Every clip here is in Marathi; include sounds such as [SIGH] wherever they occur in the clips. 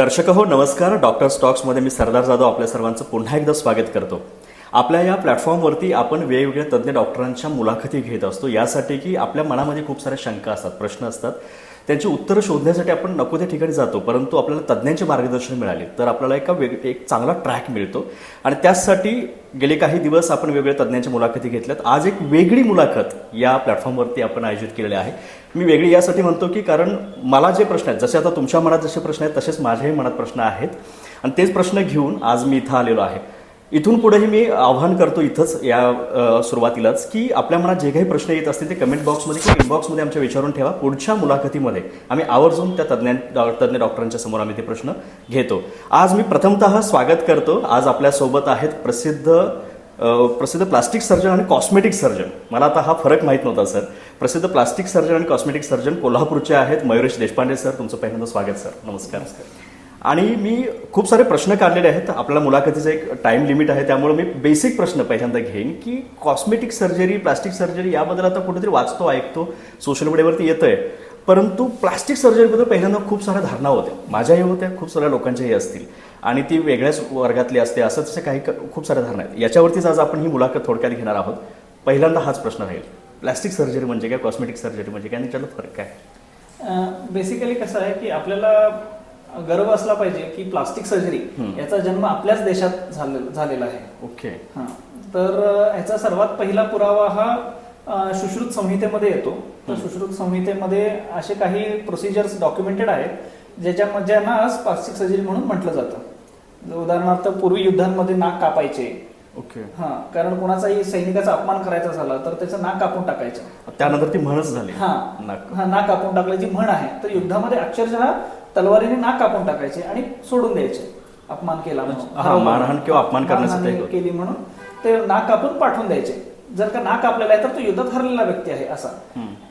दर्शक हो नमस्कार. डॉक्टर स्टॉक्समध्ये मी सरदार जाधव आपल्या सर्वांचं पुन्हा एकदा स्वागत करतो. आपल्या या प्लॅटफॉर्मवरती आपण वेगवेगळ्या तज्ज्ञ डॉक्टरांच्या मुलाखती घेत असतो. यासाठी की आपल्या मनामध्ये खूप साऱ्या शंका असतात प्रश्न असतात. त्यांची उत्तरं शोधण्यासाठी आपण नको त्या ठिकाणी जातो परंतु आपल्याला तज्ज्ञांचे मार्गदर्शन मिळाले. तर आपल्याला एका वेग एक चांगला ट्रॅक मिळतो. आणि त्यासाठी गेले काही दिवस आपण वेगवेगळ्या तज्ज्ञांच्या मुलाखती घेतल्यात. आज एक वेगळी मुलाखत या प्लॅटफॉर्मवरती आपण आयोजित केलेली आहे. मी वेगळी यासाठी म्हणतो की कारण मला जे प्रश्न आहेत जसे आता तुमच्या मनात जसे प्रश्न आहेत तसेच माझ्याही मनात प्रश्न आहेत. आणि तेच प्रश्न घेऊन आज मी इथं आलेलो आहे. इथून पुढेही मी आव्हान करतो इथंच या सुरुवातीलाच की आपल्या मनात जे काही प्रश्न येत असतील ते कमेंट बॉक्समध्ये किंवा इनबॉक्समध्ये आमच्या विचारून ठेवा. पुढच्या मुलाखतीमध्ये आम्ही आवर्जून त्या तज्ञ तज्ज्ञ डॉक्टरांच्या समोर आम्ही ते प्रश्न घेतो. आज मी प्रथमतः स्वागत करतो. आज आपल्यासोबत आहेत प्रसिद्ध प्रसिद्ध प्लास्टिक सर्जन आणि कॉस्मेटिक सर्जन मला आता हा फरक माहीत नव्हता सर. प्रसिद्ध प्लास्टिक सर्जन आणि कॉस्मेटिक सर्जन कोल्हापूरचे आहेत मयुरेश देशपांडे सर. तुमचं पहिल्यांदा स्वागत सर. नमस्कार. आणि मी खूप सारे प्रश्न काढलेले आहेत. आपल्याला मुलाखतीचं एक टाइम लिमिट आहे. त्यामुळे मी बेसिक प्रश्न पहिल्यांदा घेईन की कॉस्मेटिक सर्जरी प्लास्टिक सर्जरी याबद्दल आता कुठेतरी वाचतो ऐकतो. सोशल मीडियावरती येतंय. परंतु प्लास्टिक सर्जरीबद्दल पहिल्यांदा खूप साऱ्या धारणा होत्या. माझ्याही होत्या. खूप साऱ्या लोकांच्याही असतील. आणि ती वेगळ्याच वर्गातली असते. असं तसे काही खूप साऱ्या धारणा आहेत. याच्यावरतीच आज आपण ही मुलाखत थोडक्यात घेणार आहोत. पहिल्यांदा हाच प्रश्न राहील. प्लास्टिक सर्जरी म्हणजे काय? कॉस्मेटिक सर्जरी म्हणजे काय? आणि त्याच्यातला फरक काय? बेसिकली कसं आहे की आपल्याला गर्व असला पाहिजे की प्लास्टिक सर्जरी. याचा जन्म आपल्याच देशात झाले- झालेला आहे. ओके. हा. तर अ, ह्याचा सर्वात पहिला पुरावा हा सुश्रुत संहितेमध्ये येतो. तर. सुश्रुत संहितेमध्ये असे काही प्रोसिजर्स डॉक्युमेंटेड आहेत ज्याच्यामध्ये ज्यांना आज प्लास्टिक सर्जरी म्हणून म्हटलं जातं. उदाहरणार्थ पूर्वी युद्धांमध्ये नाक कापायचे. ओके. हा. कारण कोणाचाही सैनिकाचा अपमान करायचा झाला तर त्याचं नाक कापून टाकायचं. त्यानंतर ती म्हणच झाली. हा. नाक. हा नाक कापून टाकल्याची म्हण आहे. तर युद्धामध्ये अक्षरशः तलवारीने नाक कापून टाकायचे आणि सोडून द्यायचे अपमान केला. मारहाण किंवा अपमान होतं. केली म्हणून ते नाक कापून पाठवून द्यायचे जर का नाक कापलेला आहे तर तो युद्धात हरलेला व्यक्ती आहे असा.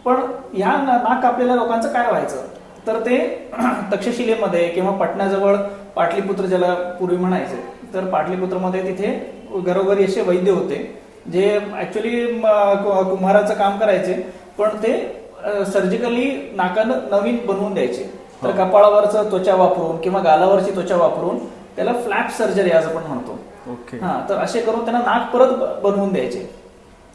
पण या ना- नाक कापलेल्या लोकांचं काय व्हायचं तर ते [CLEARS THROAT] तक्षशिलेमध्ये किंवा पटण्याजवळ पाटलीपुत्र ज्याला पूर्वी म्हणायचे तर पाटलीपुत्रमध्ये तिथे घरोघरी असे वैद्य होते जे ऍक्च्युली कुंभाराचं काम करायचे पण ते सर्जिकली नाकानं नवीन बनवून द्यायचे तर. कपाळावरचं त्वचा वापरून किंवा गालावरची त्वचा वापरून त्याला फ्लॅप सर्जरी आज आपण म्हणतो. ओके. हा तर असे करून त्यांना नाक परत बनवून द्यायचे.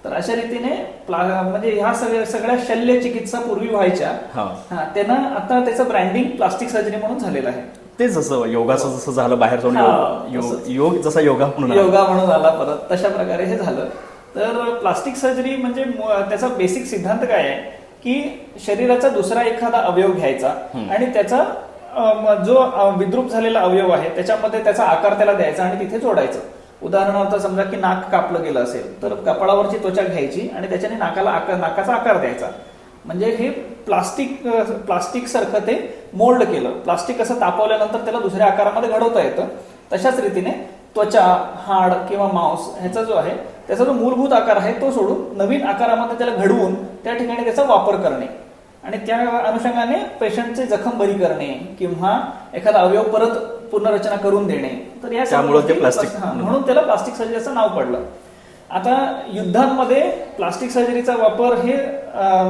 तर अशा रीतीने म्हणजे ह्या सगळ्या सगळ्या शल्य चिकित्सा पूर्वी व्हायच्या. त्यानं आता त्याचं ब्रँडिंग प्लास्टिक सर्जरी म्हणून झालेलं आहे. ते जसं योगाचं जसं झालं बाहेर जाऊन योग- जसा योगा म्हणून. योगा म्हणून आला परत तशा प्रकारे हे झालं. तर प्लास्टिक सर्जरी म्हणजे त्याचा बेसिक सिद्धांत काय आहे? की शरीराचा दुसरा एखादा अवयव घ्यायचा. आणि त्याचा जो विद्रूप झालेला अवयव आहे त्याच्यामध्ये त्याचा आकार त्याला द्यायचा आणि तिथे जोडायचं. उदाहरणार्थ समजा की नाक कापलं गेलं असेल तर कपाळावरची त्वचा घ्यायची आणि त्याच्याने नाकाला आकार नाकाचा आकार द्यायचा. म्हणजे हे प्लास्टिक प्लास्टिक सारखं ते मोल्ड केलं. प्लास्टिक असं तापवल्यानंतर त्याला दुसऱ्या आकारामध्ये घडवता येतं. तशाच रीतीने त्वचा हाड किंवा मांस ह्याचा जो आहे त्याचा जो मूलभूत आकार आहे तो सोडून नवीन आकारामध्ये त्याला घडवून त्या ठिकाणी त्याचा वापर करणे. आणि त्या अनुषंगाने पेशंटचे जखम बरी करणे किंवा एखादा अवयव परत पुनर्रचना करून देणे. तर या प्लास्टिक- म्हणून त्याला प्लास्टिक सर्जरीचं नाव पडलं. आता युद्धांमध्ये प्लास्टिक सर्जरीचा वापर हे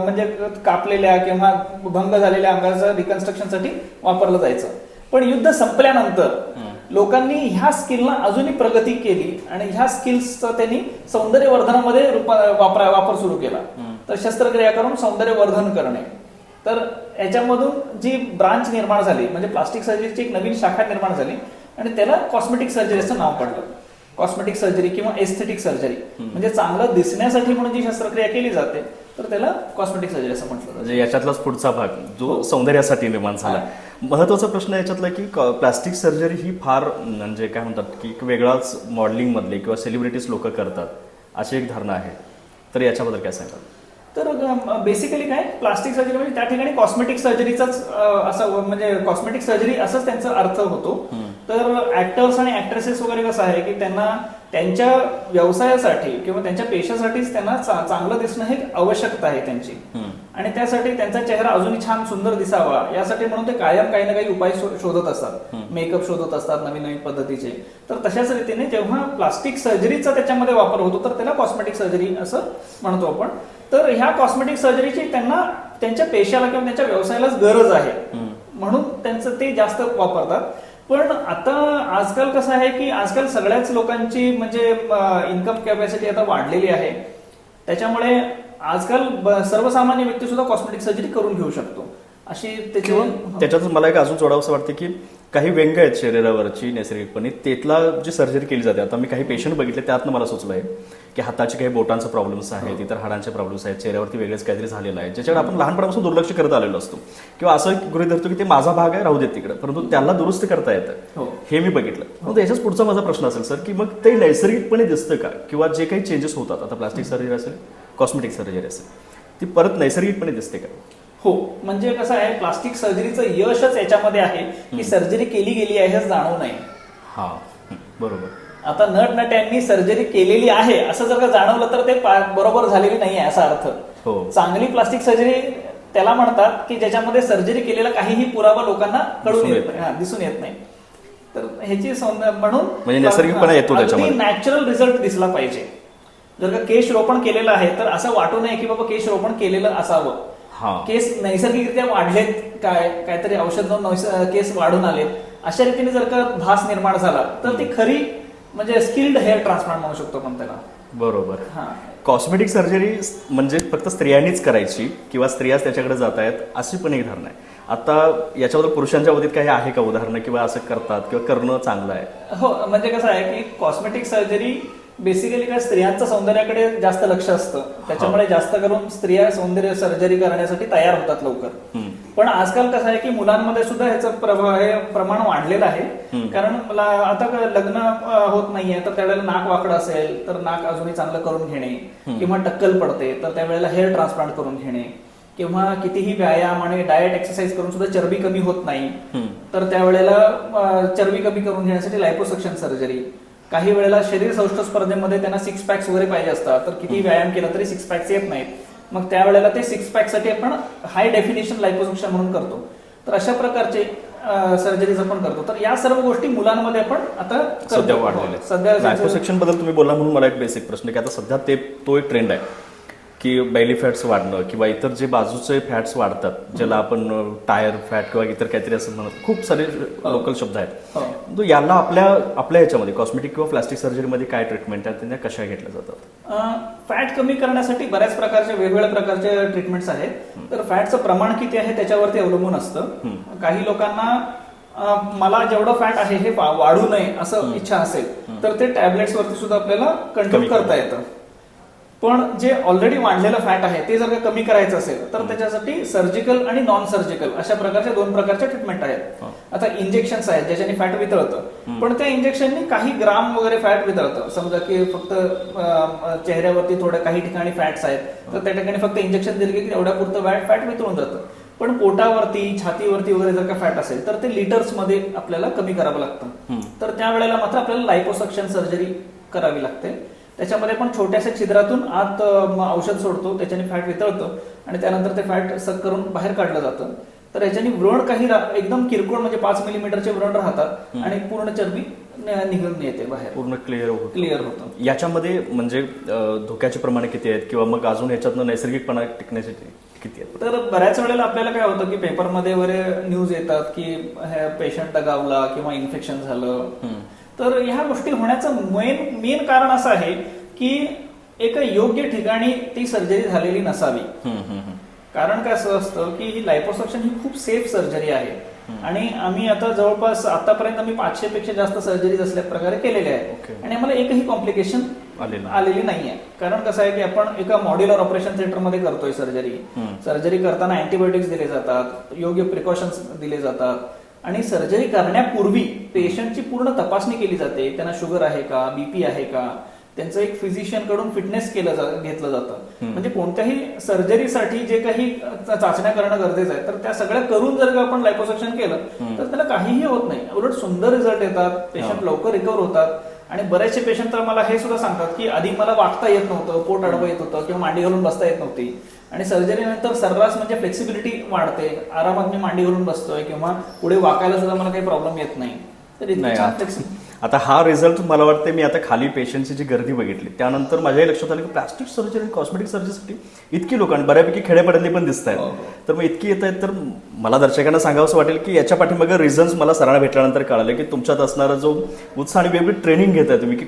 म्हणजे कापलेल्या किंवा भंग झालेल्या अंगाचं रिकन्स्ट्रक्शनसाठी वापरलं जायचं. पण युद्ध संपल्यानंतर. लोकांनी ह्या स्किलला अजूनही प्रगती केली आणि ह्या स्किल्सचा त्यांनी सौंदर्यवर्धनामध्ये वापरा सुरू केला. तर शस्त्रक्रिया करून सौंदर्यवर्धन करणे. तर याच्यामधून जी ब्रांच निर्माण झाली म्हणजे प्लास्टिक सर्जरीची एक नवीन शाखा निर्माण झाली आणि त्याला कॉस्मेटिक सर्जरी असं नाव पडलं. कॉस्मेटिक सर्जरी किंवा एस्थेटिक सर्जरी म्हणजे चांगलं दिसण्यासाठी म्हणून जी शस्त्रक्रिया केली जाते तर त्याला कॉस्मेटिक सर्जरी असं म्हटलं म्हणजे याच्यातलाच पुढचा भाग जो सौंदर्यासाठी निर्माण झाला. महत्त्वाचा प्रश्न याच्यातला की प्लास्टिक सर्जरी ही फार म्हणजे काय म्हणतात की एक वेगळाच मॉडेलिंग मधले किंवा सेलिब्रिटीज लोक करतात अशी एक धारणा आहे. तर याच्याबद्दल काय सांगाल? तर बेसिकली काय प्लास्टिक सर्जरी म्हणजे त्या ठिकाणी कॉस्मेटिक सर्जरीचाच असं म्हणजे कॉस्मेटिक सर्जरी असंच त्यांचा अर्थ होतो. तर ऍक्टर्स आणि ऍक्ट्रेसेस वगैरे कसं आहे की त्यांना त्यांच्या व्यवसायासाठी किंवा त्यांच्या पेशासाठीच त्यांना चांगलं दिसणं हे आवश्यकता आहे त्यांची. आणि त्यासाठी त्यांचा चेहरा अजूनही छान सुंदर दिसावा. यासाठी म्हणून ते कायम काही ना काही उपाय शोधत असतात. मेकअप शोधत असतात नवीन नवीन पद्धतीचे. तर तशाच रीतीने जेव्हा प्लास्टिक सर्जरीचा त्याच्यामध्ये वापर होतो तर त्याला कॉस्मेटिक सर्जरी असं म्हणतो आपण. तर ह्या कॉस्मेटिक सर्जरीची त्यांना त्यांच्या पेशाला किंवा त्यांच्या व्यवसायालाच गरज आहे. म्हणून त्यांचं ते जास्त वापरतात. पण आता आजकाल कसं आहे की आजकाल सगळ्याच लोकांची म्हणजे इन्कम कॅपॅसिटी आता वाढलेली आहे. त्याच्यामुळे आजकाल सर्वसामान्य व्यक्ती सुद्धा कॉस्मेटिक सर्जरी करून घेऊ शकतो. अशी त्याची किंवा त्याच्यातच मला एक अजून जोडावं असं वाटतं की काही व्यंग आहेत शरीरावरची नैसर्गिकपणे. तेथला जी सर्जरी केली जाते आता मी काही पेशंट बघितले त्यातनं मला सुचलं आहे की हाताचे काही बोटांचे प्रॉब्लेम्स आहेत इतर हाडांचे प्रॉब्लेम्स आहेत चेहऱ्यावरती वेगळेच काहीतरी झालेलं आहे ज्याच्याकडे आपण लहानपणापासून दुर्लक्ष करत आलेलो असतो. किंवा असं गृहित धरतो की ते माझा भाग आहे राहू देत तिकडे. परंतु त्याला दुरुस्त करता येतं. हो. हे मी बघितलं. मग याच्याच पुढचा माझा प्रश्न असेल सर की मग ते नैसर्गिकपणे दिसतं का? किंवा जे काही चेंजेस होतात आता प्लास्टिक सर्जरी असेल कॉस्मेटिक सर्जरी असेल. ती परत नैसर्गिकपणे दिसते का? हो म्हणजे कसं आहे प्लास्टिक सर्जरीचं यशच याच्यामध्ये आहे की सर्जरी केली गेली आहे हेच जाणवू नये. हा बरोबर. आता नटनट्यांनी सर्जरी केलेली आहे असं जर का जाणवलं तर ते बरोबर झालेली नाही आहे असा अर्थ. हो. चांगली प्लास्टिक सर्जरी त्याला म्हणतात की ज्याच्यामध्ये सर्जरी केलेला काहीही पुरावा लोकांना कळून येत नाही. हा, दिसून येत नाही. तर ह्याची म्हणून म्हणजे नैसर्गिकपणा येतो त्याच्यामध्ये. नॅचरल रिझल्ट दिसला पाहिजे. जर का केश रोपण केलेलं आहे तर असं वाटू नये की बाबा केश रोपण केलेलं असावं. हा. केस नैसर्गिकरित्या वाढलेत काय काहीतरी औषध केस वाढून आलेत. अशा रीतीने जर का भास निर्माण झाला तर ती खरी म्हणजे स्किल्ड हेअर ट्रान्सप्लांट म्हणू शकतो आपण त्याला. बरोबर. हा. कॉस्मेटिक सर्जरी म्हणजे फक्त स्त्रियांनीच करायची किंवा स्त्रियाच त्याच्याकडे जात आहेत अशी पण एक धारणा आहे. आता याच्याबद्दल पुरुषांच्या बाबतीत काही आहे का उदाहरणं किंवा असं करतात किंवा करणं चांगलं आहे? हो म्हणजे कसं आहे की कॉस्मेटिक सर्जरी बेसिकली काय स्त्रियांचं सौंदर्याकडे जास्त लक्ष असतं. त्याच्यामुळे जास्त करून स्त्रिया सौंदर्य सर्जरी करण्यासाठी तयार होतात लवकर. पण आजकाल कसं आहे की मुलांमध्ये सुद्धा ह्याचं प्रभाव हे प्रमाण वाढलेलं आहे. कारण मला आता लग्न होत नाहीये तर त्यावेळेला नाक वाकडं असेल तर नाक अजूनही चांगलं करून घेणे. किंवा टक्कल पडते तर त्यावेळेला हेअर ट्रान्सप्लांट करून घेणे. किंवा कितीही व्यायाम आणि डाएट एक्सरसाइज करून सुद्धा चरबी कमी होत नाही. तर त्यावेळेला चरबी कमी करून घेण्यासाठी लायपोसक्शन सर्जरी काही वेळेला शरीर सौष्ठ स्पर्धेमध्ये त्यांना सिक्स पॅक्स वगैरे पाहिजे असतात. तर किती व्यायाम केला तरी सिक्स पॅक्स येत नाहीत. मग त्यावेळेला ते सिक्स पॅकसाठी आपण हाय डेफिनेशन लायपोसक्शन म्हणून करतो. तर अशा प्रकारचे सर्जरीज आपण करतो. तर या सर्व गोष्टी मुलांमध्ये आपण आता. सध्या हो, वाढलेले सध्या लायपोसेक्शनबद्दल तुम्ही बोला म्हणून मला एक बेसिक प्रश्न की आता सध्या ते तो एक ट्रेंड आहे. की बेली फॅट्स वाढणं किंवा इतर जे बाजूचे फॅट्स वाढतात ज्याला आपण टायर फॅट किंवा इतर काहीतरी असं म्हणत खूप सारे लोकल शब्द आहेत. तो याला आपल्या आपल्या ह्याच्यामध्ये कॉस्मेटिक किंवा प्लास्टिक सर्जरीमध्ये काय ट्रीटमेंट आहे त्या कशा घेतल्या जातात? फॅट कमी करण्यासाठी बऱ्याच प्रकारचे वेगवेगळ्या प्रकारचे ट्रीटमेंट्स आहेत. तर फॅटचं प्रमाण किती आहे त्याच्यावरती अवलंबून असतं. काही लोकांना मला जेवढं फॅट आहे हे वाढू नये असं इच्छा असेल तर ते टॅबलेट्स वरती सुद्धा आपल्याला कंट्रोल करता येतं. पण जे ऑलरेडी वाढलेलं फॅट आहे ते जर का कमी करायचं असेल तर त्याच्यासाठी सर्जिकल आणि नॉन सर्जिकल अशा प्रकारच्या दोन प्रकारच्या ट्रीटमेंट आहेत. आता इंजेक्शन्स आहेत ज्याच्याने फॅट वितळतं. पण त्या इंजेक्शननी काही ग्राम वगैरे फॅट वितळतं. समजा की फक्त चेहऱ्यावरती थोड्या काही ठिकाणी फॅट्स आहेत तर त्या ठिकाणी फक्त इंजेक्शन दिले की एवढ्या पुरतं फॅट फॅट वितळून जातं. पण पोटावरती छातीवरती वगैरे जर का फॅट असेल तर ते लिटर्समध्ये आपल्याला कमी करावं लागतं. तर त्यावेळेला मात्र आपल्याला लायपोसक्शन सर्जरी करावी लागते. त्याच्यामध्ये पण छोट्याशा छिद्रातून आत औषध सोडतो त्याच्याने फॅट वितळतं आणि त्यानंतर ते फॅट सक करून बाहेर काढलं जातं. तर याच्याने व्रण काही एकदम किरकोळ म्हणजे पाच मिलीमीटरचे व्रण राहतात आणि पूर्ण चरबी निघून येते बाहेर. पूर्ण क्लिअर होतं. क्लिअर होतं. याच्यामध्ये म्हणजे धोक्याचे प्रमाणे किती आहेत किंवा मग अजून ह्याच्यातनं नैसर्गिकपणा टिकण्यासाठी किती आहेत? तर बऱ्याच वेळेला आपल्याला काय होतं की पेपरमध्ये वगैरे न्यूज येतात की पेशंट दगावला किंवा इन्फेक्शन झालं. तर ह्या गोष्टी होण्याचं मेन मेन कारण असं आहे की एका योग्य ठिकाणी ती सर्जरी झालेली नसावी. कारण काय असं असतं की ही लायपोसक्शन ही खूप सेफ सर्जरी आहे. आणि आम्ही आता जवळपास आतापर्यंत आम्ही पाचशे पेक्षा जास्त सर्जरीज असल्या प्रकारे केलेल्या आहेत. आणि आम्हाला एकही कॉम्प्लिकेशन आलेलं नाहीये. कारण कसं आहे की आपण एका मॉड्युलर ऑपरेशन सेंटरमध्ये करतोय सर्जरी. सर्जरी करताना अँटीबायोटिक्स दिले जातात योग्य प्रिकॉशन्स दिले जातात. आणि सर्जरी करण्यापूर्वी पेशंटची पूर्ण तपासणी केली जाते. त्यांना शुगर आहे का बीपी आहे का? त्यांचं एक फिजिशियनकडून फिटनेस केलं जा- घेतलं जातं. म्हणजे कोणत्याही सर्जरीसाठी जे काही चाचण्या करणं गरजेचं आहे तर त्या सगळ्या करून जर का आपण लायपोसक्शन केलं तर त्याला काहीही होत नाही. उलट सुंदर रिझल्ट येतात पेशंट लवकर रिकवर होतात. आणि बरेचसे पेशंट तर मला हे सुद्धा सांगतात की आधी मला वागता येत नव्हतं पोट अडवं येत होतं किंवा मांडी घालून बसता येत नव्हती. आणि सर्जरीनंतर सर्रास म्हणजे फ्लेक्सिबिलिटी वाढते. आरामात मी मांडी घालून बसतोय किंवा पुढे वाकायला सुद्धा मला काही प्रॉब्लेम येत नाही. तर इतकी नाही छान आता- हा रिझल्ट मला वाटते मी आता खाली पेशंटची जी गर्दी बघितली त्यानंतर माझ्याही लक्षात आलं की प्लास्टिक सर्जरी आणि कॉस्मेटिक सर्जरीसाठी इतकी लोकांनी बऱ्यापैकी खेड्यापाड्यांनी पण दिसत हो, हो. आहेत तर मग इतकी येत आहेत तर मला दर्शकांना सांगावंसं वाटेल की याच्या पाठीमागे रिझन्स मला सरांना भेटल्यानंतर कळालं की तुमच्यात असणारा जो उत्साह आणि वेगळी ट्रेनिंग घेत आहे तुम्ही की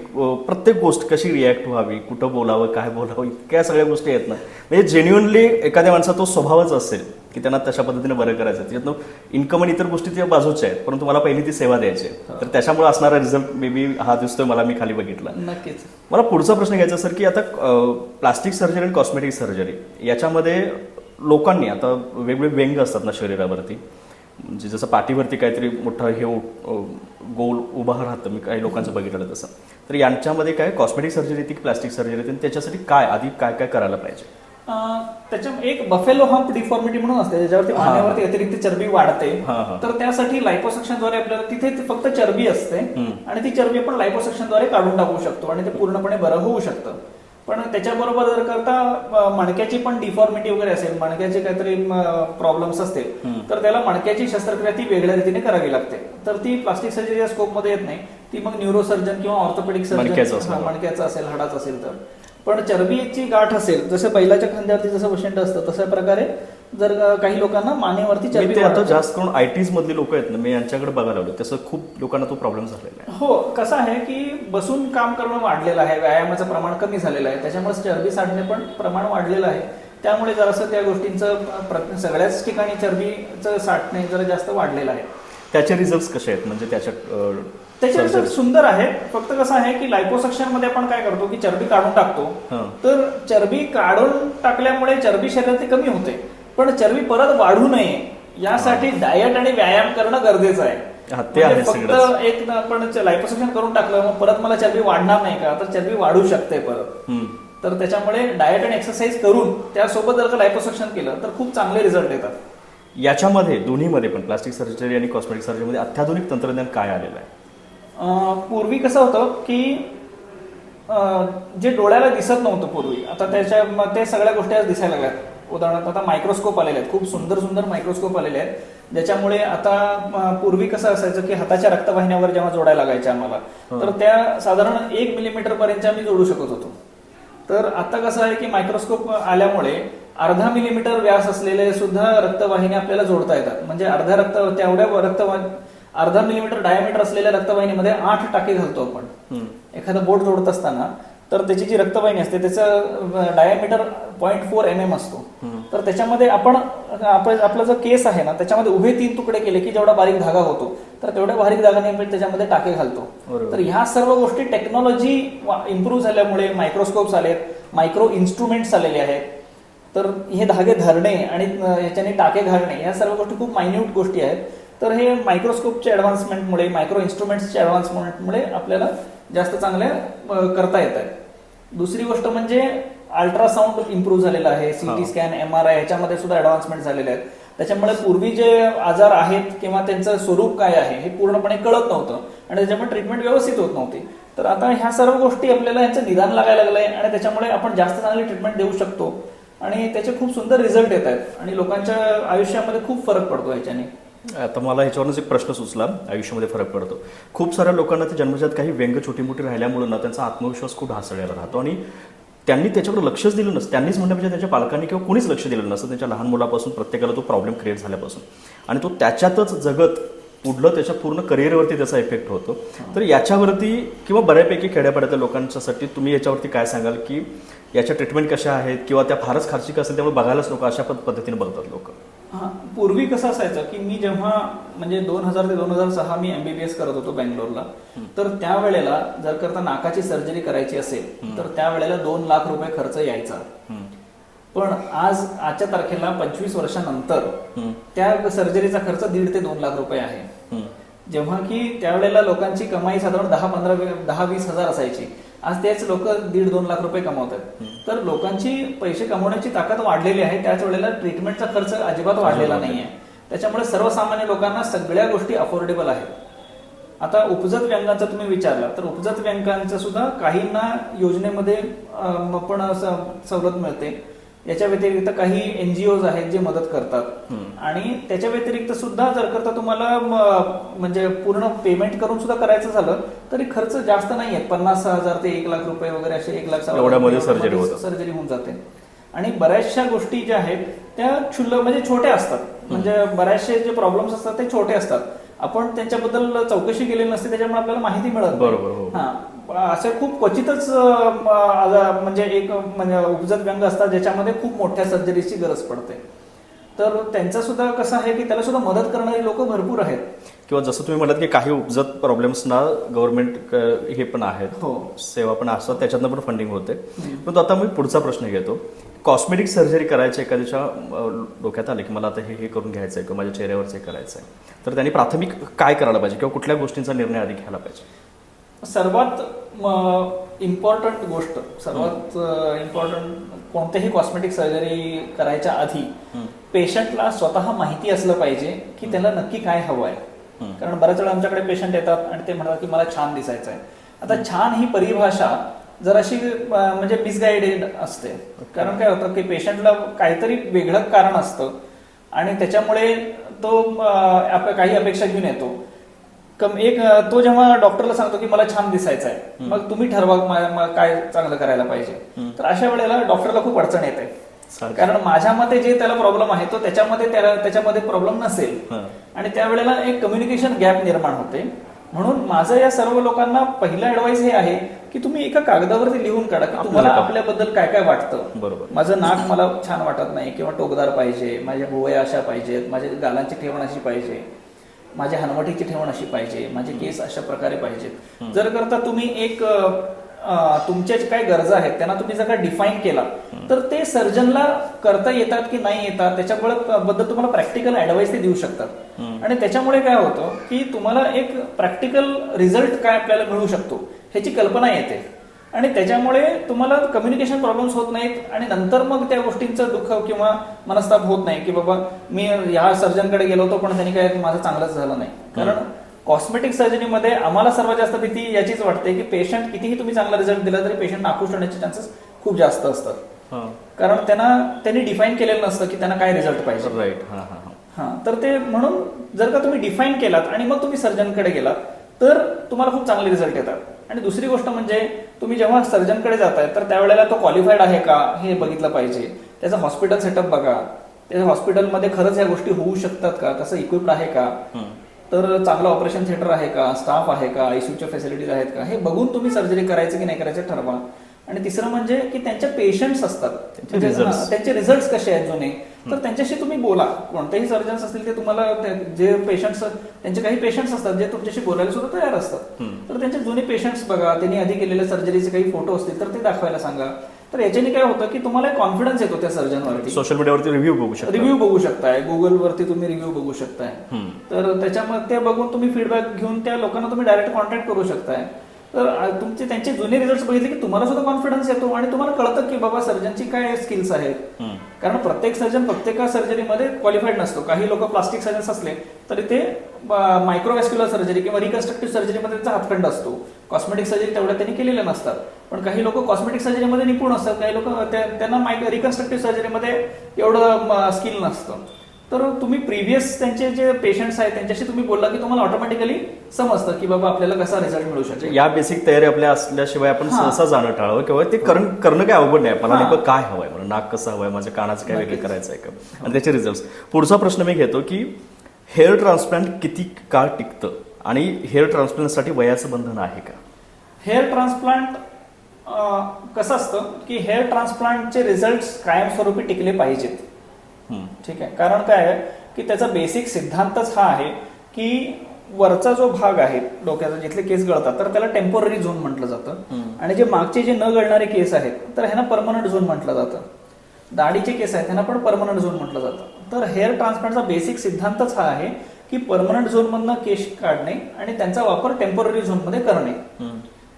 प्रत्येक गोष्ट कशी रिॲक्ट व्हावी कुठं बोलावं काय बोलावं इतक्या सगळ्या गोष्टी आहेत ना. म्हणजे जेन्युअनली एखाद्या माणसाचा तो स्वभावच असेल. की त्यांना तशा पद्धतीने बरं करायचं. त्याच्यातनं इन्कम आणि इतर गोष्टी त्या बाजूच्या आहेत परंतु मला पहिली ती सेवा द्यायची आहे. तर त्याच्यामुळे असणारा रिझल्ट मे बी हा दिसतोय मला मी खाली बघितला. नक्कीच. मला पुढचा प्रश्न घ्यायचा सर की आता प्लास्टिक सर्जरी आणि कॉस्मेटिक सर्जरी याच्यामध्ये लोकांनी आता वेगवेगळे व्यंग असतात ना शरीरावरती. म्हणजे जसं पाठीवरती काहीतरी मोठं हे गोल उभा राहतं. मी काही लोकांचं बघितलं तसं. तर यांच्यामध्ये काय कॉस्मेटिक सर्जरी की प्लास्टिक सर्जरी त्याच्यासाठी काय आधी काय काय करायला पाहिजे? त्याच्या एक बफेलो हम्प डिफॉर्मिटी म्हणून असते ज्याच्यावरती. मानेवरती अतिरिक्त चरबी वाढते. तर त्यासाठी लायपोसक्शनद्वारे आपल्याला तिथे फक्त चरबी असते. आणि ती चरबी आपण लायपोसक्शनद्वारे काढून टाकू शकतो आणि ते पूर्णपणे बरं होऊ शकतं पण त्याच्याबरोबर जर करता मणक्याची पण डिफॉर्मिटी वगैरे असेल मणक्याचे काहीतरी प्रॉब्लेम्स असतील. तर त्याला मणक्याची शस्त्रक्रिया ती वेगळ्या रीतीने करावी लागते तर ती प्लास्टिक सर्जरीच्या स्कोपमध्ये येत नाही ती मग न्यूरोसर्जन किंवा ऑर्थोपेडिक सर्जन असेल. मणक्याचं असेल हाडाचं असेल तर पण चरबीची गाठ असेल जसं बैलाच्या खांद्यावरती जसं वशंड असतं तशा प्रकारे जर काही लोकांना मानेवरती चरबी ते आता. जास्त करून आय टीज मधले लोक आहेत ना मी यांच्याकडे बघायला आलो तसं खूप लोकांना तो प्रॉब्लेम झालेला आहे. हो कसं आहे की बसून काम करणं वाढलेलं आहे व्यायामाचं प्रमाण कमी झालेलं आहे त्याच्यामुळे चरबी साठणे पण प्रमाण वाढलेलं आहे. त्यामुळे जरासं त्या गोष्टींचं सगळ्याच ठिकाणी चरबीचं साठणे जरा जास्त वाढलेलं आहे. त्याचे रिझल्ट कसे आहेत? म्हणजे त्याच्या त्याच्यापेक्षा? सुंदर आहे. फक्त कसं आहे की लायपोसक्शनमध्ये आपण काय करतो की चरबी काढून टाकतो. तर चरबी काढून टाकल्यामुळे चरबी शरीरात कमी होते. पण चरबी परत वाढू नये यासाठी डाएट आणि व्यायाम करणं गरजेचं आहे. म्हणजे. फक्त एक आपण लायपोसक्शन करून टाकलं मग परत मला चरबी वाढणार नाही का? तर चरबी वाढू शकते परत. तर त्याच्यामुळे डाएट आणि एक्सरसाइज करून त्यासोबत जर का लायपोसक्शन केलं तर खूप चांगले रिझल्ट येतात याच्यामध्ये दोन्हीमध्ये पण प्लास्टिक सर्जरी आणि कॉस्मेटिक सर्जरीमध्ये अत्याधुनिक तंत्रज्ञान काय आलेलं आहे? पूर्वी कसं होतं की जे डोळ्याला दिसत नव्हतं पूर्वी आता त्याच्या ते सगळ्या गोष्टी आज दिसायला लागल्यात. उदाहरणार्थ आता मायक्रोस्कोप आलेले आहेत खूप सुंदर सुंदर मायक्रोस्कोप आलेले आहेत. ज्याच्यामुळे आता पूर्वी कसं असायचं की हाताच्या रक्तवाहिन्यावर जेव्हा जोडायला लागायच्या आम्हाला हं. तर त्या साधारण एक मिलीमीटर पर्यंत आम्ही जोडू शकत होतो. तर आता कसं आहे की मायक्रोस्कोप आल्यामुळे अर्धा मिलीमीटर व्यास असलेले सुद्धा रक्तवाहिनी आपल्याला जोडता येतात. म्हणजे अर्ध्या रक्त तेवढ्या रक्तवाहिनी अर्धा मिलीमीटर डायमीटर असलेल्या रक्तवाहिनीमध्ये आठ टाके घालतो आपण. एखादं बोट जोडत असताना तर त्याची जी रक्तवाहिनी असते त्याचं diameter point four M M असतो. तर त्याच्यामध्ये आपण आपला जो केस आहे ना त्याच्यामध्ये उभे तीन तुकडे केले की जेवढा बारीक धागा होतो तर तेवढ्या बारीक धागाने आपण त्याच्यामध्ये टाके घालतो. तर ह्या सर्व गोष्टी टेक्नॉलॉजी इम्प्रूव्ह झाल्यामुळे मायक्रोस्कोप्स आलेत मायक्रो इन्स्ट्रुमेंट्स आलेले आहेत तर हे धागे धरणे आणि याच्याने टाके घालणे या सर्व गोष्टी खूप मायन्यूट गोष्टी आहेत तर हे मायक्रोस्कोपच्या ऍडव्हान्समेंटमुळे मायक्रो इन्स्ट्रुमेंट्सच्या ऍडव्हान्समेंटमुळे आपल्याला जास्त चांगल्या करता येत आहेत. दुसरी गोष्ट म्हणजे अल्ट्रासाऊंड इम्प्रूव्ह झालेलं आहे. CT scan M R I ह्याच्यामध्ये सुद्धा ऍडव्हान्समेंट झालेले आहेत. त्याच्यामुळे पूर्वी जे आजार आहेत किंवा त्यांचं स्वरूप काय आहे हे पूर्णपणे कळत नव्हतं आणि त्याच्यामुळे ट्रीटमेंट व्यवस्थित होत नव्हती. तर आता ह्या सर्व गोष्टी आपल्याला यांचं निदान लागायला लागलंय आणि त्याच्यामुळे आपण जास्त चांगली ट्रीटमेंट देऊ शकतो. आणि त्याचे खूप सुंदर रिझल्ट येत आहेत आणि लोकांच्या आयुष्यामध्ये खूप फरक पडतो ह्याच्याने. आता मला ह्याच्यावरूनच एक प्रश्न सुचला. आयुष्यामध्ये फरक पडतो. खूप साऱ्या लोकांना ते जन्मजात काही व्यंग छोटी मोठी राहिल्यामुळे ना त्यांचा आत्मविश्वास खूप ढासळलेला राहतो आणि त्यांनी त्याच्याकडे लक्षच दिलं नसतं. त्यांनीच म्हणण्यापेक्षा म्हणजे त्यांच्या पालकांनी किंवा कोणीच लक्ष दिलं नसतं. त्यांच्या लहान मुलापासून प्रत्येकाला तो प्रॉब्लेम क्रिएट झाल्यापासून. आणि तो त्याच्यातच जगत पुढलं त्याच्या पूर्ण करिअरवरती त्याचा इफेक्ट होतो. तर याच्यावरती किंवा बऱ्यापैकी खेड्यापाड्यातल्या लोकांच्यासाठी तुम्ही याच्यावरती काय सांगाल की याच्या ट्रीटमेंट कशा आहेत? किंवा त्या फारच खर्चिक असेल त्यामुळे बघायलाच लोक अशा पद्धतीने बघतात लोक. हा पूर्वी कसं असायचं की मी जेव्हा म्हणजे दोन हजार ते दोन हजार सहा मी एमबीबीएस करत होतो बँगलोरला तर त्यावेळेला जर करता नाकाची सर्जरी करायची असेल तर त्यावेळेला दोन लाख रुपये खर्च यायचा. पण आज आजच्या तारखेला पंचवीस वर्षानंतर त्या सर्जरीचा खर्च दीड ते दोन लाख रुपये आहे. जेव्हा की त्यावेळेला लोकांची कमाई साधारण दहा पंधरा दहा वीस हजार असायची. आज तेच लोक दीड दोन लाख रुपये कमवतात. तर लोकांची पैसे कमवण्याची ताकद वाढलेली आहे. त्याच वेळेला ट्रीटमेंटचा खर्च अजिबात वाढलेला नाहीये. त्याच्यामुळे सर्वसामान्य लोकांना सगळ्या गोष्टी अफोर्डेबल आहेत. आता उपजत व्यंगाचा तुम्ही विचारला तर उपजत व्यंगांचं सुद्धा काहींना योजनेमध्ये पण सवलत मिळते. याच्या व्यतिरिक्त काही एनजीओज आहेत जे मदत करतात. आणि त्याच्या व्यतिरिक्त सुद्धा जर करता तुम्हाला म्हणजे पूर्ण पेमेंट करून सुद्धा करायचं झालं तरी खर्च जास्त नाहीये पन्नास हजार ते एक लाख रुपये वगैरे असे एक लाख. सर्जरी होऊन जाते. आणि बऱ्याचशा गोष्टी ज्या आहेत त्या क्षुल्लक म्हणजे छोट्या असतात. म्हणजे बऱ्याचशे जे प्रॉब्लेम्स असतात ते छोटे असतात. आपण त्यांच्याबद्दल चौकशी केलेली नसते त्याच्यामुळे आपल्याला माहिती मिळत नाही. बरोबर. हा. असे खूप क्वचितच म्हणजे एक म्हणजे उपजत व्यंग असतात ज्याच्यामध्ये खूप मोठ्या सर्जरीची गरज पडते. तर त्यांचं सुद्धा कसं आहे की त्याला सुद्धा मदत करणारी लोक भरपूर आहेत. किंवा जसं तुम्ही म्हणाल की काही उपजत प्रॉब्लेम्सना गव्हर्नमेंट हे पण आहेत. हो. सेवा पण असतात त्याच्यातनं पण फंडिंग होते. परंतु आता मी पुढचा प्रश्न घेतो. कॉस्मेटिक सर्जरी करायची एखाद्याच्या डोक्यात आले की मला आता हे हे करून घ्यायचं आहे किंवा माझ्या चेहऱ्यावरच हे करायचं आहे तर त्यांनी प्राथमिक काय करायला पाहिजे किंवा कुठल्या गोष्टींचा निर्णय आधी घ्यायला पाहिजे? सर्वात इम्पॉर्टंट गोष्ट सर्वात इम्पॉर्टंट कोणतेही कॉस्मेटिक सर्जरी करायच्या आधी पेशंटला स्वतः माहिती असलं पाहिजे की त्याला नक्की काय हवं आहे कारण बऱ्याच वेळा आमच्याकडे पेशंट येतात आणि ते म्हणतात की मला छान दिसायचं आहे आता छान ही परिभाषा जर अशी म्हणजे मिसगाइडेड असते. कारण काय होतं की पेशंटला काहीतरी वेगळं कारण असतं आणि त्याच्यामुळे तो काही अपेक्षा घेऊन येतो. कम एक तो जेव्हा डॉक्टरला सांगतो की मला छान दिसायचं आहे मग तुम्ही ठरवा काय चांगलं करायला पाहिजे. तर अशा वेळेला डॉक्टरला खूप अडचण येते. कारण माझ्या मते जे त्याला प्रॉब्लेम आहे तो त्याच्यामध्ये त्याच्यामध्ये प्रॉब्लेम नसेल. आणि त्यावेळेला एक कम्युनिकेशन गॅप निर्माण होते. म्हणून माझं या सर्व लोकांना पहिलं ऍडवाइस हे आहे की तुम्ही एका कागदावरती लिहून काढा की तुम्हाला आपल्याबद्दल काय काय वाटतं. बरोबर. माझं नाक मला छान वाटत नाही किंवा टोकदार पाहिजे माझ्या भुवया अशा पाहिजेत माझ्या गालांची ठेवण अशी पाहिजे. माझ्या हनवटीची ठेवण अशी पाहिजे माझे केस अशा प्रकारे पाहिजेत. जर करता तुम्ही एक तुमच्या जे काही गरजा आहेत त्यांना तुम्ही जर का डिफाईन केला तर ते सर्जनला करता येतात की नाही येतात त्याच्यामुळे बद्दल तुम्हाला प्रॅक्टिकल ऍडवाइस ते देऊ शकतात. आणि त्याच्यामुळे काय होतं की तुम्हाला एक प्रॅक्टिकल रिझल्ट काय आपल्याला मिळू शकतो ह्याची कल्पना येते. आणि त्याच्यामुळे तुम्हाला कम्युनिकेशन प्रॉब्लेम्स होत नाहीत आणि नंतर मग त्या गोष्टींचं दुःख किंवा मनस्ताप होत नाही की बाबा मी ह्या सर्जनकडे गेलो होतो पण त्यांनी काय माझं चांगलंच झालं नाही. कारण कॉस्मेटिक सर्जरीमध्ये आम्हाला सर्वात जास्त भीती याचीच वाटते की पेशंट कितीही तुम्ही चांगला रिझल्ट दिला तरी पेशंट नाखुश होण्याचे चान्सेस खूप जास्त असतात. कारण त्यांना त्यांनी डिफाईन केलेलं नसतं की त्यांना काय रिझल्ट पाहिजे. राईट हा तर ते म्हणून जर का तुम्ही डिफाईन केलात आणि मग तुम्ही सर्जनकडे गेलात तर तुम्हाला खूप चांगले रिझल्ट येतात. आणि दुसरी गोष्ट म्हणजे तुम्ही जेव्हा सर्जनकडे जाताय तर त्यावेळेला तो क्वालिफाईड आहे का हे बघितलं पाहिजे. त्याचं हॉस्पिटल सेटअप बघा. त्याच्या हॉस्पिटलमध्ये खरंच या गोष्टी होऊ शकतात का? तसं इक्विप्ड आहे का? तर चांगलं ऑपरेशन थिएटर आहे का? स्टाफ आहे का? आयसीयूच्या फॅसिलिटीज आहेत का? हे बघून तुम्ही सर्जरी करायचं की नाही करायचं ठरवा. आणि तिसरं म्हणजे की त्यांच्या पेशंट्स असतात. त्यांचे म्हणजे, रिझल्ट कसे आहेत जुने? तर त्यांच्याशी तुम्ही बोला. कोणतेही सर्जन्स असतील ते तुम्हाला जे पेशंट्स त्यांचे काही पेशंट्स असतात जे तुमच्याशी बोलायला सुद्धा तयार असतात. तर त्यांचे जुने पेशंट्स बघा. त्यांनी आधी केलेल्या सर्जरीचे काही फोटो असतील तर ते दाखवायला सांगा. तर याच्याने काय होतं की तुम्हाला कॉन्फिडन्स येतो त्या सर्जनवरती सोशल मीडियावरती रिव्ह्यू बघू शकतो. रिव्ह्यू बघू शकताय. गुगलवरती तुम्ही रिव्ह्यू बघू शकताय. तर त्याच्यामध्ये ते बघून तुम्ही फीडबॅक घेऊन त्या लोकांना तुम्ही डायरेक्ट कॉन्टॅक्ट करू शकताय. तर तुमचे त्यांचे जुने रिझल्ट बघितले की तुम्हाला सुद्धा कॉन्फिडन्स येतो आणि तुम्हाला कळतं की बाबा सर्जनची काय स्किल्स आहेत. कारण प्रत्येक सर्जन प्रत्येक सर्जरीमध्ये क्वालिफाईड नसतो. काही लोक प्लास्टिक सर्जन्स असले तरी ते मायक्रोवॅस्क्युलर सर्जरी किंवा रिकन्स्ट्रक्टिव्ह सर्जरीमध्ये त्यांचा हातखंड असतो. कॉस्मेटिक सर्जरी तेवढ्या त्यांनी केलेल्या नसतात. पण काही लोक कॉस्मेटिक सर्जरीमध्ये निपुण असतात. काही लोक त्यांना रिकन्स्ट्रक्टिव्ह सर्जरीमध्ये एवढं स्किल नसतं. तर तुम्ही प्रिव्हियस त्यांचे जे पेशंट्स आहेत त्यांच्याशी तुम्ही बोलला की तुम्हाला ऑटोमॅटिकली समजतं की बाबा आपल्याला कसा रिझल्ट मिळू शकेल या बेसिक तयारी आपल्या असल्याशिवाय आपण. सहसा जाणं टाळावं किंवा ते करण- करणं काय अवघड नाही. मला. नेमकं काय हवंय? मला नाक कसं हवंय? माझ्या कानाचं काय वेगळं. करायचं आहे का? आणि त्याचे रिझल्ट पुढचा प्रश्न मी घेतो की हेअर ट्रान्सप्लांट किती काळ टिकतं? आणि हेअर ट्रान्सप्लांटसाठी वयाचं बंधन आहे का? हेअर ट्रान्सप्लांट कसं असतं की हेअर ट्रान्सप्लांटचे रिझल्ट कायमस्वरूपी टिकले पाहिजेत. ठीक आहे. कारण काय आहे की त्याचा बेसिक सिद्धांतच हा आहे की वरचा जो भाग आहे डोक्याचा जिथले केस गळतात तर त्याला टेम्पोररी झोन म्हटलं जातं. आणि जे मागचे जे न गळणारे केस आहेत तर ह्यांना परमनंट झोन म्हटलं जातं. दाढीचे केस आहेत त्यांना पण परमनंट झोन म्हटलं जातं. तर हेअर ट्रान्सप्लांटचा बेसिक सिद्धांतच हा आहे की परमनंट झोनमधनं केस काढणे आणि त्यांचा वापर टेम्पोररी झोनमध्ये करणे.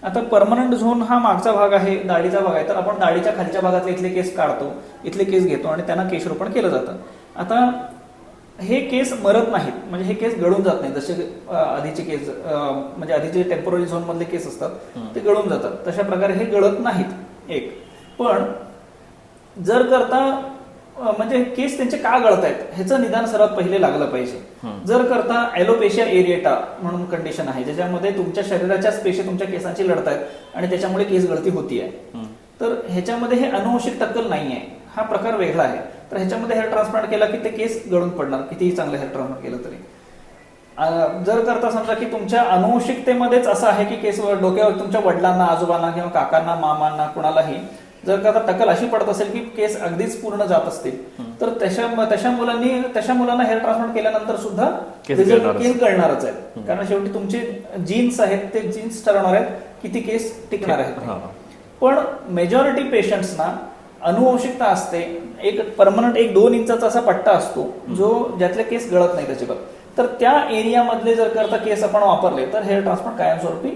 आता परमनंट झोन हा मागचा भाग आहे दाढीचा भाग आहे. तर आपण दाढीच्या खालच्या भागातले इथले केस काढतो इथले केस घेतो आणि त्यांना केशरोपण केलं जातं. आता हे केस मरत नाहीत म्हणजे हे केस गळून जात नाहीत. जसे आधीचे केस म्हणजे आधीचे टेम्पोररी झोन मधले केस असतात ते गळून जातात. तशा प्रकारे हे गळत नाहीत एक. पण जर करता म्हणजे केस त्यांचे का गळत आहेत ह्याचं निदान सर्वात पहिले लागलं पाहिजे. जर करता ॲलोपेशिया एरिएटा म्हणून कंडिशन आहे ज्याच्यामध्ये तुमच्या शरीराच्याच पेशी तुमच्या केसांची लढत आहेत आणि त्याच्यामुळे केस गळती होतीये. तर ह्याच्यामध्ये हे अनुवंशिक टक्कल नाही आहे हा प्रकार वेगळा आहे. तर ह्याच्यामध्ये हेअर ट्रान्सप्लांट केला की ते केस गळून पडणार. कितीही चांगलं हेअर ट्रान्सप्लांट केलं तरी. जर करता समजा की तुमच्या अनुवंशिकतेमध्येच असं आहे की केस वर- डोक्यावर तुमच्या वडिलांना आजोबांना किंवा काकांना मामांना कुणालाही जर करता टक्कल अशी पडत असेल की केस अगदीच पूर्ण जात असतील तर तशा तशा मुलांनी तशा मुलांना हेअर ट्रान्सप्लांट केल्यानंतर सुद्धा केस गळणारच. आहेत. कारण शेवटी तुमचे जीन्स आहेत ते जीन्स ठरवणार आहेत किती केस टिकणार आहेत. पण मेजॉरिटी पेशंट्सना अनुवंशिकता असते. एक परमनंट एक दोन इंचाचा असा पट्टा असतो जो ज्यातले केस गळत नाही त्याच्यावर तर त्या एरियामधले जर करता केस आपण वापरले तर हेअर ट्रान्सप्लांट कायमस्वरूपी.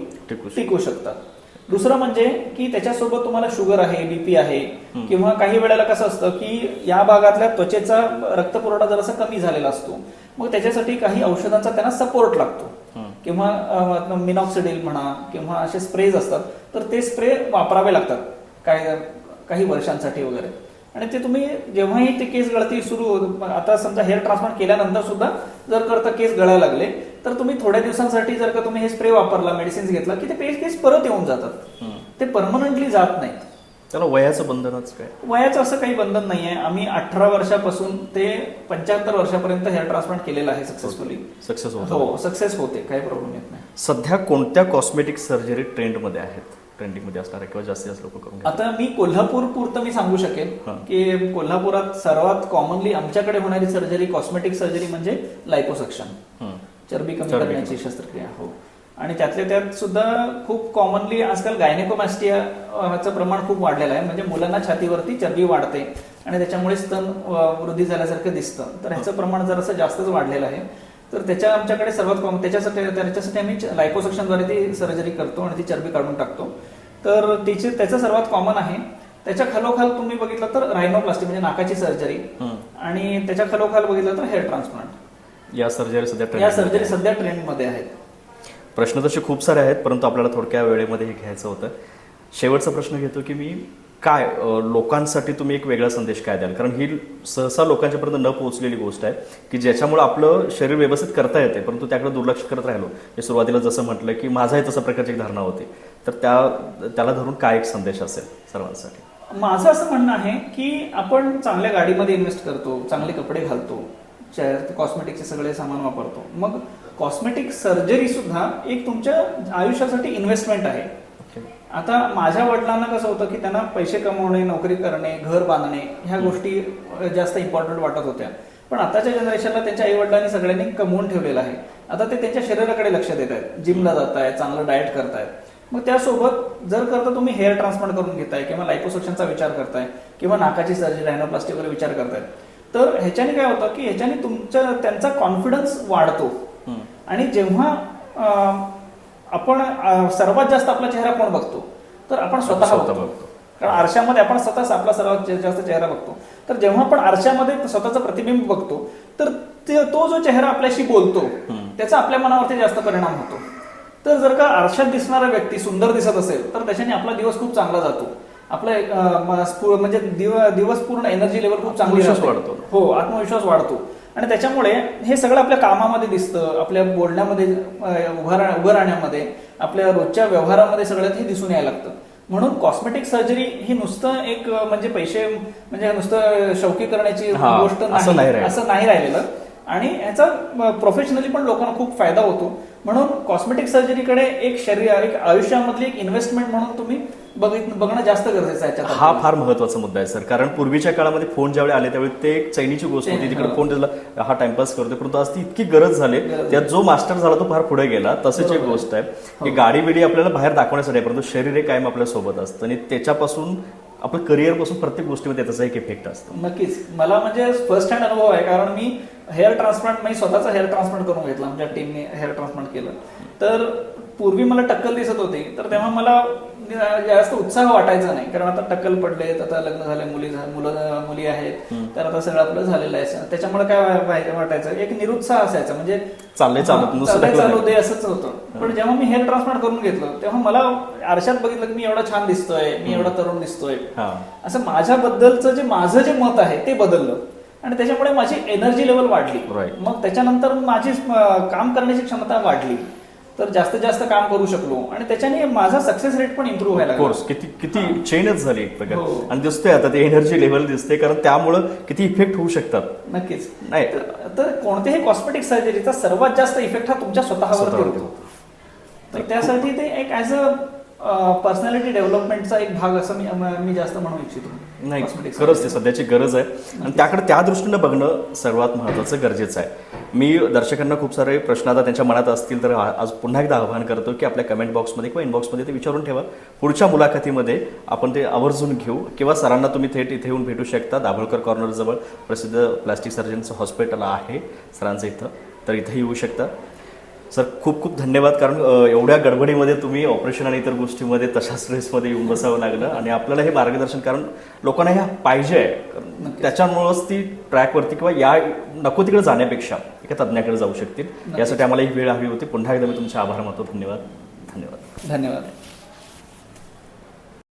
टिकू शकतात. दुसरं म्हणजे की त्याच्यासोबत तुम्हाला शुगर आहे बीपी आहे किंवा काही वेळेला कसं असतं की या भागातल्या त्वचेचा रक्तपुरवठा जरासा कमी झालेला असतो. मग त्याच्यासाठी काही औषधांचा त्यांना सपोर्ट लागतो. किंवा मिनॉक्सिडिल म्हणा किंवा असे स्प्रेज असतात. तर ते स्प्रे वापरावे लागतात काय काही वर्षांसाठी वगैरे. आणि ते तुम्ही जेव्हाही ते केस गळती सुरू आता समजा हेअर ट्रान्सप्लांट केल्यानंतर सुद्धा जर करता केस गळायला लागले तर तुम्ही थोड्या दिवसांसाठी जर का तुम्ही हे स्प्रे वापरला मेडिसिन्स घेतला की ते पे- केस परत येऊन जातात. ते परमनंटली जात नाहीत. त्याला वयाचं बंधनच काय? वयाचं असं काही बंधन नाहीये. आम्ही अठरा वर्षापासून ते पंच्याहत्तर वर्षापर्यंत हेअर ट्रान्सप्लांट केलेलं आहे सक्सेसफुली सक्सेस होत हो सक्सेस होते. काही प्रॉब्लेम येत नाही. सध्या कोणत्या कॉस्मेटिक सर्जरी ट्रेंडमध्ये आहेत? ट्रेंडिंगमध्ये असणार किंवा जास्तीत जास्त लोक करून? आता मी कोल्हापूर पुरतं मी सांगू शकेन. की कोल्हापुरात सर्वात कॉमनली आमच्याकडे होणारी सर्जरी कॉस्मेटिक सर्जरी म्हणजे लायपोसक्शन हं. चरबी कमी चरबी करण्याची शस्त्रक्रिया हो. आणि त्यातल्या त्यात सुद्धा खूप कॉमनली आजकाल गायनेकोमॅस्टिया चं प्रमाण खूप वाढलेलं आहे. म्हणजे मुलांना छातीवरती चरबी वाढते आणि त्याच्यामुळे स्तन वृद्धी झाल्यासारखं दिसतं. तर ह्याचं प्रमाण जरासं जास्तच वाढलेलं आहे. तर त्याच्या आमच्याकडे सर्वात कॉमन त्याच्यासाठी त्याच्यासाठी आम्ही लायपोसक्शनद्वारे ती सर्जरी करतो आणि ती चरबी काढून टाकतो. तर तिचे त्याचं सर्वात कॉमन आहे. त्याच्या खालोखाल तुम्ही बघितलं तर रायनोप्लास्टी म्हणजे नाकाची सर्जरी हं. आणि त्याच्या खालोखाल बघितलं तर हेअर ट्रान्सप्लांट या सर्जरी सध्या या trending सर्जरी सध्या ट्रेंडमध्ये आहेत. प्रश्न तसे खूप सारे आहेत परंतु आपल्याला थोडक्या वेळेमध्ये हे घ्यायचं होतं. शेवटचा प्रश्न घेतो की मी काय अं, लोकांसाठी तुम्ही एक वेगळा संदेश काय द्याल? कारण ही सहसा लोकांच्यापर्यंत न पोहोचलेली गोष्ट आहे की ज्याच्यामुळे आपलं शरीर व्यवस्थित करता येते परंतु त्याकडे दुर्लक्ष करत राहिलो. मी सुरुवातीला जसं म्हटलं की माझाही तसं प्रकारची एक धारणा होती. तर त्या त्याला धरून काय एक संदेश असेल सर्वांसाठी? माझं असं म्हणणं आहे की आपण चांगल्या गाडीमध्ये इन्व्हेस्ट करतो चांगले कपडे घालतो. कॉस्मेटिकचे सगळे सामान वापरतो. मग कॉस्मेटिक सर्जरी सुद्धा एक तुमच्या आयुष्यासाठी इन्व्हेस्टमेंट आहे. आता माझ्या वडिलांना कसं होतं की त्यांना पैसे कमवणे नोकरी करणे घर बांधणे ह्या गोष्टी जास्त इम्पॉर्टंट वाटत होत्या. पण आताच्या जनरेशनला त्यांच्या आई वडिलांनी सगळ्यांनी कमवून ठेवलेलं आहे. आता ते त्यांच्या शरीराकडे लक्ष देत आहेत. जिमला जात आहेत चांगलं डाएट करतायत. मग त्यासोबत जर करता तुम्ही हेअर ट्रान्सप्लांट करून घेताय किंवा लायपोसक्शनचा विचार करताय किंवा नाकाची सर्जरी रायनोप्लास्टी वगैरे विचार करताय तर ह्याच्याने काय होतं की ह्याच्याने तुमच्या त्यांचा कॉन्फिडन्स वाढतो. आणि जेव्हा आपण सर्वात जास्त आपला चेहरा कोण बघतो? तर आपण स्वतः बघतो. कारण आरशामध्ये आपण स्वतःच आपला सर्वात जास्त चेहरा बघतो. तर जेव्हा आपण आरशामध्ये स्वतःचं प्रतिबिंब बघतो तर ते- तो जो चेहरा आपल्याशी बोलतो त्याचा आपल्या मनावरती जास्त परिणाम होतो. तर जर का आरशात दिसणारा व्यक्ती सुंदर दिसत असेल तर त्याच्याने आपला दिवस खूप चांगला जातो. आपला एक, म्हणजे दिव- दिवस पूर्ण एनर्जी लेवल खूप चांगली. वाढतो. हो आत्मविश्वास वाढतो आणि त्याच्यामुळे हे सगळं आपल्या कामामध्ये दिसतं आपल्या बोलण्यामध्ये उभं राह- उभं राहण्यामध्ये आपल्या रोजच्या व्यवहारामध्ये सगळ्यात हे दिसून यायला लागतं म्हणून कॉस्मेटिक सर्जरी ही नुसतं एक म्हणजे पैसे म्हणजे नुसतं शौकी करण्याची गोष्ट असं नाही. असं नाही राहिलेलं आणि याचा प्रोफेशनली पण लोकांना खूप फायदा होतो म्हणून कॉस्मेटिक सर्जरीकडे एक शरीर एक आयुष्यामधली एक इन्व्हेस्टमेंट म्हणून तुम्ही बघणं जास्त गरजेचं आहे याच्यात हा फार महत्त्वाचा मुद्दा आहे सर. कारण पूर्वीच्या काळामध्ये फोन ज्यावेळी आले त्यावेळी ते एक चैनीची गोष्ट होती तिकडे हा. फोन त्याला हा टाइमपास करतोय. परंतु आज ती इतकी गरज झाली त्यात जो मास्टर झाला तो फार पुढे गेला. तसंच एक. गोष्ट आहे. की गाडी बिडी आपल्याला बाहेर दाखवण्यासाठी आहे परंतु शरीर हे कायम आपल्यासोबत असतं. आणि त्याच्यापासून आपलं करिअरपासून प्रत्येक गोष्टीमध्ये त्याचा एक इफेक्ट असतो. नक्कीच. मला म्हणजे फर्स्ट हँड अनुभव आहे कारण मी हेअर ट्रान्सप्लांट मी स्वतःचा हेअर ट्रान्सप्लांट करून घेतला आमच्या टीमने हेअर ट्रान्सप्लांट केलं. तर पूर्वी मला टक्कल दिसत होती तर तेव्हा मला जास्त उत्साह वाटायचा नाही. कारण आता टक्कल पडले आता लग्न झाले मुली मुलं मुली आहेत. तर आता सगळं आपलं झालेलं आहे. त्याच्यामुळे काय वाटायचं? एक निरुत्साह असायचा. म्हणजे चाललंय चालत, चालू. दे असंच होतं. पण जेव्हा मी हेअर ट्रान्सप्लांट करून घेतलं तेव्हा मला आरशात बघितलं की मी एवढा छान दिसतोय मी एवढा तरुण दिसतोय. हा. असं माझ्याबद्दलचं जे माझं जे मत आहे ते बदललं. आणि त्याच्यामुळे माझी एनर्जी लेवल वाढली. मग त्याच्यानंतर माझी काम करण्याची क्षमता वाढली. तर जास्तीत जास्त काम करू शकलो. आणि त्याच्याने माझा सक्सेस रेट पण इम्प्रूव्ह व्हायला. कोर्स किती किती चेनच झाली एक हो. प्रकार आणि दिसतोय आता ते एनर्जी लेवल दिसते कारण त्यामुळं किती इफेक्ट होऊ शकतात. नक्कीच. नाही. तर- कोणत्याही कॉस्मेटिक सर्जरीचा सर्वात जास्त इफेक्ट हा तुमच्या स्वतःवरती होतो तर त्यासाठी ते एक ऍज अ पर्सनॅलिटी डेव्हलपमेंटचा एक भाग असं मी मी जास्त म्हणू इच्छितो. नाही खरंच ते. सध्याची गरज आहे. आणि त्याकडे त्या दृष्टीनं बघणं सर्वात महत्त्वाचं गरजेचं आहे. मी दर्शकांना खूप सारे प्रश्न आता त्यांच्या मनात असतील तर आज पुन्हा एकदा आवाहन करतो की आपल्या कमेंट बॉक्समध्ये किंवा इनबॉक्समध्ये ते विचारून ठेवा. पुढच्या मुलाखतीमध्ये आपण ते आवर्जून घेऊ. किंवा सरांना तुम्ही थेट इथे येऊन भेटू शकता. दाभोळकर कॉर्नरजवळ प्रसिद्ध प्लास्टिक सर्जनचं हॉस्पिटल आहे सरांचं इथं. तर इथं येऊ शकता. सर खूप खूप धन्यवाद. कारण एवढ्या गडबडीमध्ये तुम्ही ऑपरेशन आणि इतर गोष्टीमध्ये तशा स्ट्रेसमध्ये येऊन बसावं लागलं. आणि आपल्याला हे मार्गदर्शन कारण लोकांना हे पाहिजे. त्याच्यामुळंच ती ट्रॅकवरती किंवा या नको तिकडे जाण्यापेक्षा एका तज्ज्ञाकडे जाऊ शकतील. यासाठी आम्हाला ही वेळ हवी होती. पुन्हा एकदा मी तुमचे आभार मानतो. धन्यवाद. धन्यवाद. धन्यवाद.